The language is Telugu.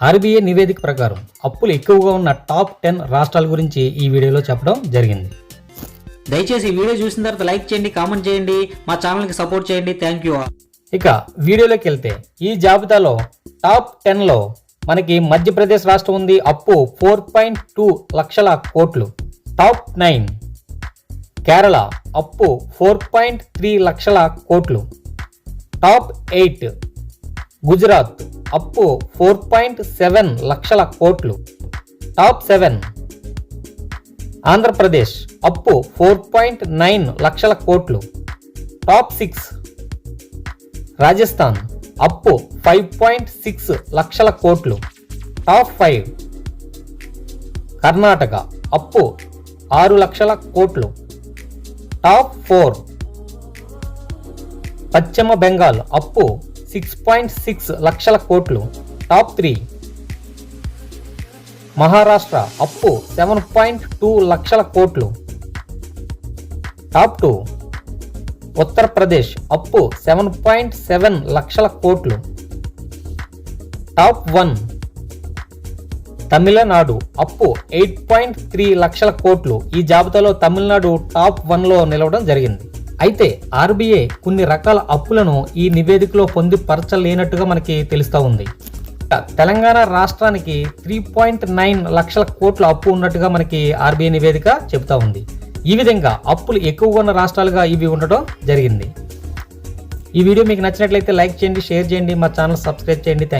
ఆర్బీఐ నివేదిక ప్రకారం అప్పులు ఎక్కువగా ఉన్న టాప్ టెన్ రాష్ట్రాల గురించి ఈ వీడియోలో చెప్పడం జరిగింది. దయచేసి వీడియో చూసిన తర్వాత లైక్ చేయండి కామెంట్ చేయండి మా ఛానల్కి సపోర్ట్ చేయండి. థ్యాంక్ యూ ఇక వీడియోలోకి వెళ్తే ఈ జాబితాలో టాప్ టెన్లో మనకి మధ్యప్రదేశ్ రాష్ట్రం ఉంది. అప్పు ఫోర్ పాయింట్ టూ లక్షల కోట్లు. టాప్ నైన్ కేరళ అప్పు ఫోర్ పాయింట్ త్రీ లక్షల కోట్లు. టాప్ ఎయిట్ గుజరాత్ అప్పు ఫోర్ పాయింట్ సెవెన్ లక్షల కోట్లు. Top seven. ఆంధ్రప్రదేశ్ అప్పు ఫోర్ పాయింట్ నైన్ లక్షల కోట్లు. Top six. రాజస్థాన్ అప్పు ఫైవ్ పాయింట్ సిక్స్ లక్షల కోట్లు. Top five. కర్ణాటక అప్పు ఆరు లక్షల కోట్లు. Top four. పశ్చిమ బెంగాల్ అప్పు సిక్స్ పాయింట్ సిక్స్ లక్షల కోట్లు. టాప్ త్రీ మహారాష్ట్ర అప్పు సెవెన్ పాయింట్ టూ లక్షల కోట్లు. టాప్ టూ ఉత్తరప్రదేశ్ అప్పు సెవెన్ పాయింట్ సెవెన్ లక్షల కోట్లు. టాప్ వన్ తమిళనాడు అప్పు ఎయిట్ పాయింట్ త్రీ లక్షల కోట్లు. ఈ జాబితాలో తమిళనాడు టాప్ వన్లో నిలవడం జరిగింది. అయితే ఆర్బీఐ కొన్ని రకాల అప్పులను ఈ నివేదికలో పొందుపరచలేనట్టుగా మనకి తెలుస్తూ ఉంది. తెలంగాణ రాష్ట్రానికి త్రీ పాయింట్ నైన్ లక్షల కోట్ల అప్పు ఉన్నట్టుగా మనకి ఆర్బీఐ నివేదిక చెబుతా ఉంది. ఈ విధంగా అప్పులు ఎక్కువగా ఉన్న రాష్ట్రాలుగా ఇవి ఉండటం జరిగింది. ఈ వీడియో మీకు నచ్చినట్లయితే లైక్ చేయండి షేర్ చేయండి మా ఛానల్ సబ్స్క్రైబ్ చేయండి.